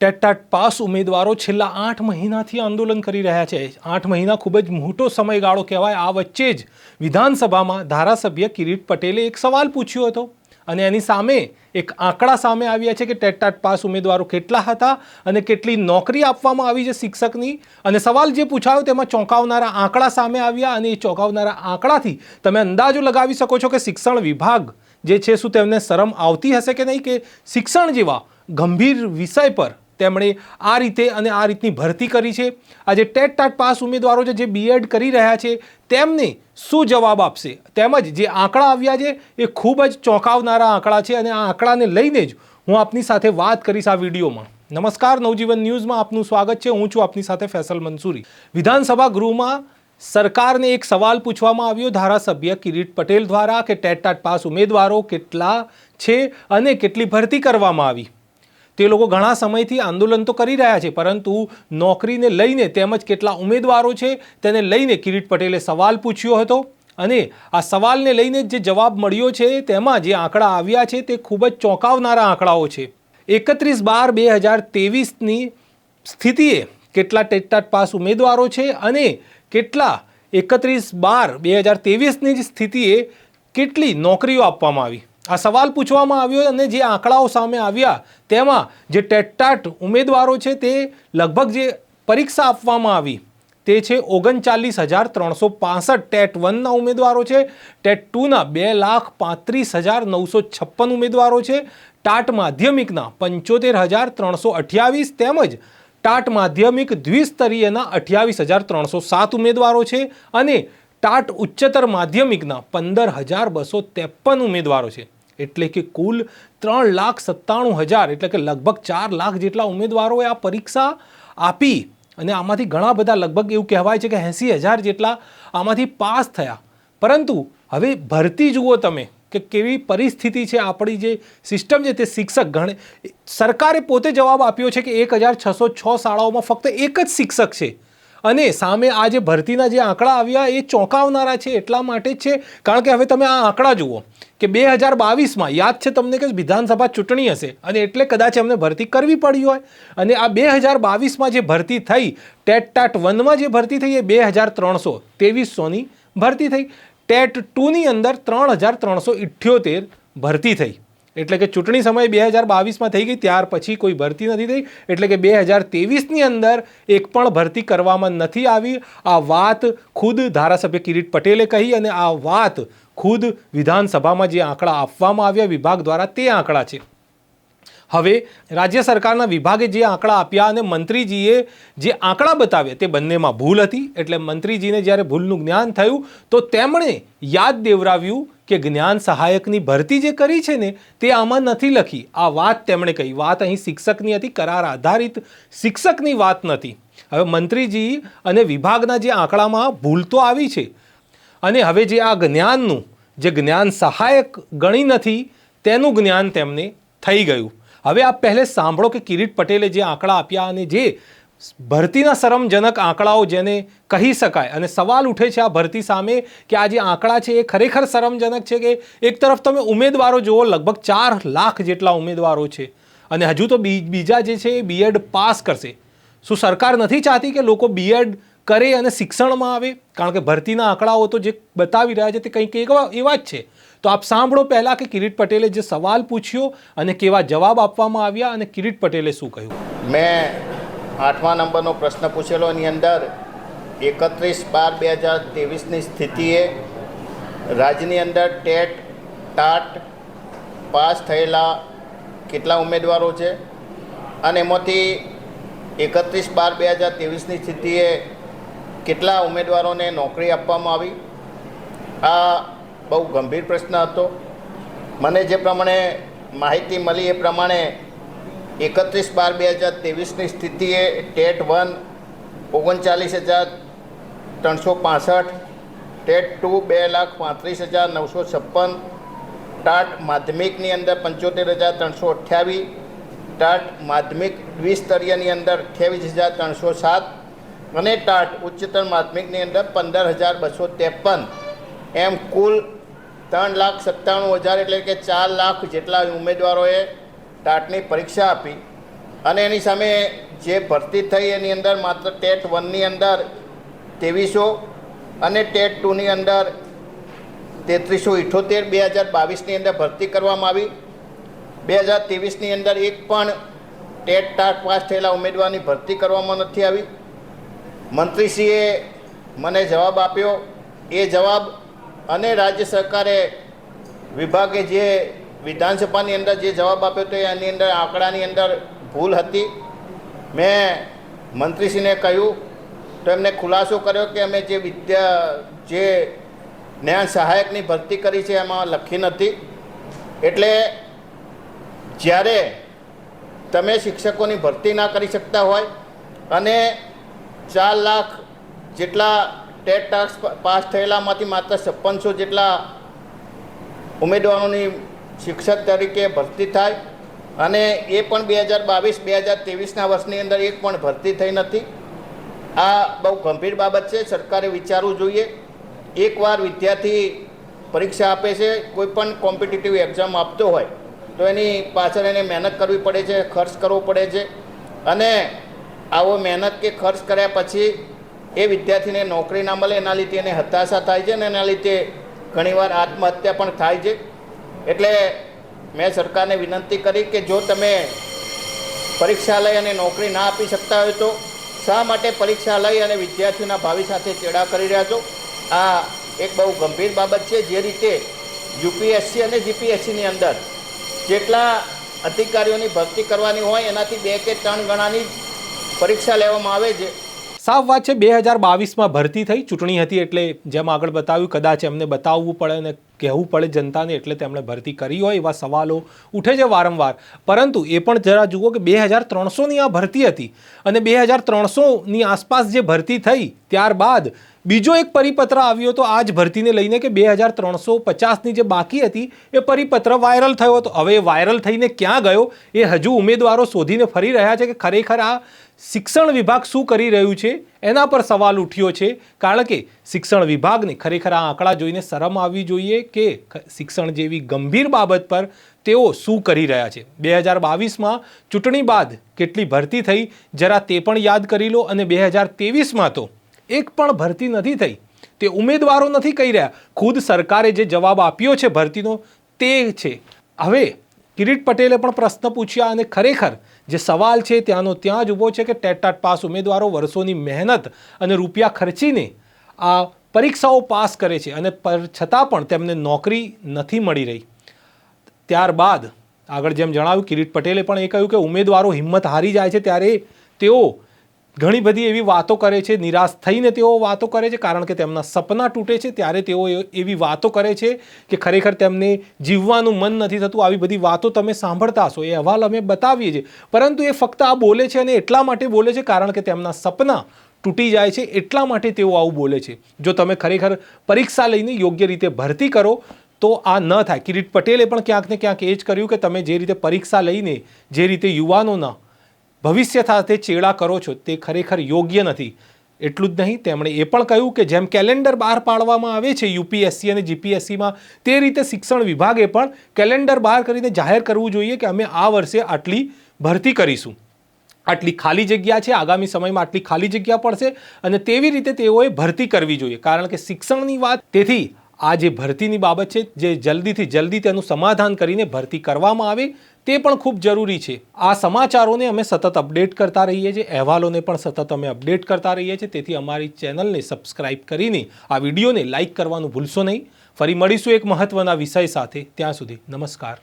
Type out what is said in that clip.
ટેટાટ pass ઉમેદવારો છેલ્લા આઠ મહિનાથી આંદોલન કરી રહ્યા છે. આઠ મહિના ખૂબ જ મોટો સમયગાળો કહેવાય. આ વચ્ચે જ વિધાનસભામાં ધારાસભ્ય કિરીટ પટેલે એક સવાલ પૂછ્યો હતો અને એની સામે એક આંકડા સામે આવ્યા છે કે ટેટટાટ પાસ ઉમેદવારો કેટલા હતા અને કેટલી નોકરી આપવામાં આવી છે શિક્ષકની. અને સવાલ જે પૂછાયો તેમાં ચોંકાવનારા આંકડા સામે આવ્યા અને એ ચોંકાવનારા આંકડાથી તમે અંદાજો લગાવી શકો છો કે શિક્ષણ વિભાગ જે છે શું તેમને શરમ આવતી હશે કે નહીં? કે શિક્ષણ જેવા ગંભીર વિષય પર તેમણે આ રીતે અને આ રીતની ભરતી કરી છે. આજે ટેટ ટાટ પાસ ઉમેદવારો જે બીએડ કરી રહ્યા છે, તેમને શું જવાબ આપશે? તેમજ જે આંકડા આવ્યા છે, એ ખૂબ જ ચોંકાવનારા આંકડા છે અને આ આંકડાને લઈને જ હું આપની સાથે વાત કરીશ આ વિડીયોમાં. નમસ્કાર, નવજીવન ન્યૂઝમાં આપનું સ્વાગત છે. હું છું આપની સાથે ફેસલ મંસૂરી. વિધાનસભા ગૃહમાં સરકારને એક સવાલ પૂછવામાં આવ્યો. ધારાસભ્ય કિરીટ પટેલ દ્વારા કે ટેટ ટાટ પાસ ઉમેદવારો કેટલા છે અને કેટલી ભરતી કરવામાં આવી? તે લોકો ઘણા સમયથી આંદોલન તો કરી રહ્યા છે, પરંતુ નોકરીને લઈને તેમજ કેટલા ઉમેદવારો છે તેને લઈને કિરીટ પટેલે સવાલ પૂછ્યો હતો અને આ સવાલને લઈને જે જવાબ મળ્યો છે તેમાં જે આંકડા આવ્યા છે તે ખૂબ જ ચોંકાવનારા આંકડાઓ છે. એકત્રીસ બાર બે હજાર તેવીસની સ્થિતિએ કેટલા ટેટટાટ પાસ ઉમેદવારો છે અને કેટલા એકત્રીસ બાર બે હજાર તેવીસની જ સ્થિતિએ કેટલી નોકરીઓ આપવામાં આવી? આ સવાલ પૂછવામાં આવ્યો અને જે આંકડાઓ સામે આવ્યા, તેમાં જે ટેટટાટ ઉમેદવારો છે તે લગભગ જે પરીક્ષા આપવામાં આવી, તે છે ઓગણચાલીસ હજાર ત્રણસો પાસઠ ટેટ વનના ઉમેદવારો છે, ટેટ ટુના બે લાખ પાંત્રીસ હજાર નવસો છપ્પન ઉમેદવારો છે, ટાટ માધ્યમિકના પંચોતેર હજાર ત્રણસો અઠ્યાવીસ તેમજ ટાટ માધ્યમિક દ્વિસ્તરીયના અઠ્યાવીસ હજાર ત્રણસો સાત ઉમેદવારો છે અને ટાટ ઉચ્ચતર માધ્યમિકના પંદર હજાર બસો ત્રેપન ઉમેદવારો છે. એટલે કે કુલ ત્રણ લાખ સત્તાણું હજાર, એટલે કે લગભગ ચાર લાખ જેટલા ઉમેદવારોએ આ પરીક્ષા આપી. અને આમાંથી ઘણા બધા લગભગ એવું કહેવાય છે કે એંસી હજાર જેટલા આમાંથી પાસ થયા. પરંતુ હવે ભરતી જુઓ તમે કે કેવી પરિસ્થિતિ છે આપણી જે સિસ્ટમ છે તે શિક્ષક ગણે. સરકારે પોતે જવાબ આપ્યો છે કે એક હજાર છસો છ શાળાઓમાં ફક્ત એક જ શિક્ષક છે. અને સામે આ જે ભરતીના જે આંકડા આવ્યા એ ચોંકાવનારા છે એટલા માટે જ છે. કારણ કે હવે તમે આ આંકડા જુઓ કે બે હજાર બાવીસમાં યાદ છે તમને કે વિધાનસભા ચૂંટણી હશે અને એટલે કદાચ એમને ભરતી કરવી પડી હોય. અને આ બે હજાર બાવીસમાં જે ભરતી થઈ, ટેટ ટાટ વનમાં જે ભરતી થઈ એ બે હજાર ત્રણસો તેવીસોની ભરતી થઈ. ટેટ ટુની અંદર ત્રણ હજાર ત્રણસો ઇઠ્યોતેર ભરતી થઈ. એટલે કે ચૂંટણી સમયે બે હજાર બાવીસમાં થઈ ગઈ, ત્યાર પછી કોઈ ભરતી નથી થઈ. એટલે કે બે હજાર તેવીસની અંદર એક પણ ભરતી કરવામાં નથી આવી. આ વાત ખુદ ધારાસભ્ય કિરીટ પટેલે કહી અને આ વાત ખુદ વિધાનસભામાં જે આંકડા આપવામાં આવ્યા વિભાગ દ્વારા તે આંકડા છે. હવે રાજ્ય સરકારના વિભાગે જે આંકડા આપ્યા અને મંત્રીજીએ જે આંકડા બતાવ્યા તે બંનેમાં ભૂલ હતી. એટલે મંત્રીજીને જ્યારે ભૂલનું જ્ઞાન થયું, તો તેમણે યાદ દેવરાવ્યું કે જ્ઞાન સહાયકની ભરતી જે કરી છે ને, તે આમાં નથી લખી. આ વાત તેમણે કહી. વાત અહીં શિક્ષકની હતી, કરાર આધારિત શિક્ષકની વાત નથી. હવે મંત્રીજી અને વિભાગના જે આંકડામાં ભૂલ તો આવી છે. અને હવે જે આ જ્ઞાનનું, જે જ્ઞાન સહાયક ગણી નથી, તેનું જ્ઞાન તેમને થઈ ગયું. હવે આપ પહેલે સાંભળો કે કિરીટ પટેલે જે આંકડા આપ્યા અને જે ભરતીના શરમજનક આંકડાઓ જેને કહી શકાય અને સવાલ ઉઠે છે આ ભરતી સામે કે આ જે આંકડા છે એ ખરેખર શરમજનક છે કે એક તરફ તમે ઉમેદવારો જુઓ, લગભગ ચાર લાખ જેટલા ઉમેદવારો છે અને હજુ તો બીજા જે છે એ બીએડ પાસ કરશે. શું સરકાર નથી ચાહતી કે લોકો બીએડ કરે અને શિક્ષણમાં આવે, કારણ કે ભરતીના આંકડાઓ તો જે બતાવી રહ્યા છે તે કંઈક એવા જ છે. તો આપ સાંભળો પહેલાં કે કિરીટ પટેલે જે સવાલ પૂછ્યો અને કેવા જવાબ આપવામાં આવ્યા અને કિરીટ પટેલે શું કહ્યું? મેં આઠમા નંબરનો પ્રશ્ન પૂછેલો, એની અંદર એકત્રીસ બાર બે હજાર ત્રેવીસની સ્થિતિએ રાજ્યની અંદર ટેટ, ટાટ પાસ થયેલા કેટલા ઉમેદવારો છે? અને એમાંથી એકત્રીસ બાર બે હજાર ત્રેવીસની સ્થિતિએ કેટલા ઉમેદવારોને નોકરી આપવામાં આવી? આ બહુ ગંભીર પ્રશ્ન હતો. મને જે પ્રમાણે માહિતી મળી એ પ્રમાણે એકત્રીસ બાર બે હજાર ત્રેવીસની સ્થિતિએ ટેટ વન ઓગણચાલીસ હજાર ત્રણસો પાસઠ, ટેટ ટુ બે લાખ પાંત્રીસ હજાર નવસો છપ્પન, ટાટ માધ્યમિકની અંદર પંચોતેર હજાર ત્રણસો અઠ્યાવીસ ટાટ માધ્યમિક દ્વિસ્તરીયની અંદર અઠ્યાવીસ હજાર ત્રણસો સાત અને ટાટ ઉચ્ચતર માધ્યમિકની અંદર પંદર હજાર બસો ત્રેપન. એમ કુલ ત્રણ લાખ સત્તાણું હજાર એટલે કે ચાર લાખ જેટલા ઉમેદવારોએ ટાટની પરીક્ષા આપી. અને એની સામે જે ભરતી થઈ એની અંદર માત્ર ટેટ વનની અંદર ત્રેવીસો અને ટેટ ટુની અંદર તેત્રીસો ઇઠોતેર. બે હજાર બાવીસની અંદર ભરતી કરવામાં આવી. બે હજાર ત્રેવીસની અંદર એક પણ ટેટ ટાટ પાસ થયેલા ઉમેદવારની ભરતી કરવામાં નથી આવી. મંત્રીશ્રીએ મને જવાબ આપ્યો. એ જવાબ અને રાજ્ય સરકારે વિભાગે જે વિધાનસભાની અંદર જે જવાબ આપ્યો તો એની અંદર આંકડાની અંદર ભૂલ હતી. મેં મંત્રીશ્રીને કહ્યું તો એમને ખુલાસો કર્યો કે અમે જે વિદ્યા જે જ્ઞાન સહાયકની ભરતી કરી છે એમાં લખી નથી. એટલે જ્યારે તમે શિક્ષકોની ભરતી ના કરી શકતા હોય અને ચાર લાખ જેટલા ટેટ ટાસ્ક પાસ થયેલામાંથી માત્ર છપ્પનસો જેટલા ઉમેદવારોની શિક્ષક તરીકે ભરતી થાય અને એ પણ બે હજાર બાવીસ, બે હજાર ત્રેવીસના વર્ષની અંદર એક પણ ભરતી થઈ નથી. આ બહુ ગંભીર બાબત છે, સરકારે વિચારવું જોઈએ. એકવાર વિદ્યાર્થી પરીક્ષા આપે છે, કોઈ પણ કોમ્પિટિટિવ એક્ઝામ આપતો હોય, તો એની પાછળ એને મહેનત કરવી પડે છે, ખર્ચ કરવો પડે છે. અને આવો મહેનત કે ખર્ચ કર્યા પછી એ વિદ્યાર્થીને નોકરી ના મળે, એના લીધે એને હતાશા થાય છે ને એના લીધે ઘણીવાર આત્મહત્યા પણ થાય છે. એટલે મેં સરકારને વિનંતી કરી કે જો તમે પરીક્ષા લઈ અને નોકરી ના આપી શકતા હોય તો શા માટે પરીક્ષા લઈ અને વિદ્યાર્થીઓના ભાવિ સાથે ચેડા કરી રહ્યા છો? આ એક બહુ ગંભીર બાબત છે જે રીતે યુપીએસસી અને જીપીએસસીની અંદર જેટલા અધિકારીઓની ભરતી કરવાની હોય એનાથી બે કે ત્રણ ગણાની પરીક્ષા લેવામાં આવે છે. સાફ વાત છે, બે હજાર બાવીસમાં ભરતી થઈ, ચૂંટણી હતી એટલે જેમ આગળ બતાવ્યું, કદાચ એમને બતાવવું પડે અને કહેવું પડે જનતાને એટલે તેમણે ભરતી કરી હોય એવા સવાલો ઉઠે છે વારંવાર. પરંતુ એ પણ જરા જુઓ કે બે હજાર ત્રણસોની આ ભરતી હતી અને બે હજાર ત્રણસોની આસપાસ જે ભરતી થઈ, ત્યારબાદ બીજો એક પરિપત્ર આવ્યો હતો આ જ ભરતીને લઈને કે બે હજાર ત્રણસો પચાસની જે બાકી હતી, એ પરિપત્ર વાયરલ થયો હતો. હવે વાયરલ થઈને ક્યાં ગયો? એ હજુ ઉમેદવારો શોધીને ફરી રહ્યા છે કે ખરેખર આ શિક્ષણ વિભાગ શું કરી રહ્યું છે? એના પર સવાલ ઉઠ્યો છે. કારણ કે શિક્ષણ વિભાગને ખરેખર આ આંકડા જોઈને શરમ આવવી જોઈએ કે શિક્ષણ જેવી ગંભીર બાબત પર તેઓ શું કરી રહ્યા છે? બે હજાર બાવીસમાં ચૂંટણી બાદ કેટલી ભરતી થઈ? જરા તે પણ યાદ કરી લો. અને બે હજાર તેવીસમાં તો એક પણ ભરતી નથી થઈ. તે ઉમેદવારો નથી કહી રહ્યા. ખુદ સરકારે જે જવાબ આપ્યો છે ભરતીનો તે છે. હવે કિરીટ પટેલે પણ પ્રશ્ન પૂછ્યા અને ખરેખર જે સવાલ છે ત્યાંનો ત્યાં જ ઊભો છે કે ટેટાટ પાસ ઉમેદવારો વર્ષોની મહેનત અને રૂપિયા ખર્ચીને આ પરીક્ષાઓ પાસ કરે છે અને પર છતાં પણ તેમને નોકરી નથી મળી રહી. ત્યારબાદ આગળ જેમ જણાવ્યું, કિરીટ પટેલે પણ એ કહ્યું કે ઉમેદવારો હિંમત હારી જાય છે ત્યારે તેઓ ઘણી બધી એવી વાતો કરે છે, નિરાશ થઈને તેઓ વાતો કરે છે, કારણ કે તેમના સપના તૂટે છે, ત્યારે તેઓ એવી વાતો કરે છે કે ખરેખર તેમને જીવવાનું મન નથી થતું. આવી બધી વાતો તમે સાંભળતા હશો, એ અહેવાલ અમે બતાવીએ છીએ. પરંતુ એ ફક્ત આ બોલે છે અને એટલા માટે બોલે છે કારણ કે તેમના સપના તૂટી જાય છે, એટલા માટે તેઓ આવું બોલે છે. જો તમે ખરેખર પરીક્ષા લઈને યોગ્ય રીતે ભરતી કરો, તો આ ન થાય. કિરીટ પટેલે પણ ક્યાંક ને ક્યાંક એ જ કર્યું કે તમે જે રીતે પરીક્ષા લઈને, જે રીતે યુવાનોના ભવિષ્ય સાથે ચેડા કરો છો, તે ખરેખર યોગ્ય નથી. એટલું જ નહીં, તેમણે એ પણ કહ્યું કે જેમ કેલેન્ડર બહાર પાડવામાં આવે છે, યુપીએસસી અને જીપીએસસીમાં, તે રીતે શિક્ષણ વિભાગે પણ કેલેન્ડર બહાર કરીને જાહેર કરવું જોઈએ કે અમે આ વર્ષે આટલી ભરતી કરીશું. આટલી ખાલી જગ્યા છે, આગામી સમયમાં આટલી ખાલી જગ્યા પડશે અને તેવી રીતે તેઓએ ભરતી કરવી જોઈએ. કારણ કે શિક્ષણની વાત તેથી આ જે ભરતીની બાબત છે, જે જલ્દીથી જલ્દી તેનું સમાધાન કરીને ભરતી કરવામાં આવે, તે પણ ખૂબ જરૂરી છે. આ સમાચારોને અમે સતત અપડેટ કરતા રહીએ છીએ, અહેવાલોને પણ સતત અમે અપડેટ કરતા રહીએ છીએ, તેથી અમારી ચેનલને સબસ્ક્રાઇબ કરીને આ વિડીયોને લાઇક કરવાનું ભૂલશો નહીં. ફરી મળીશું એક મહત્ત્વના વિષય સાથે. ત્યાં સુધી નમસ્કાર.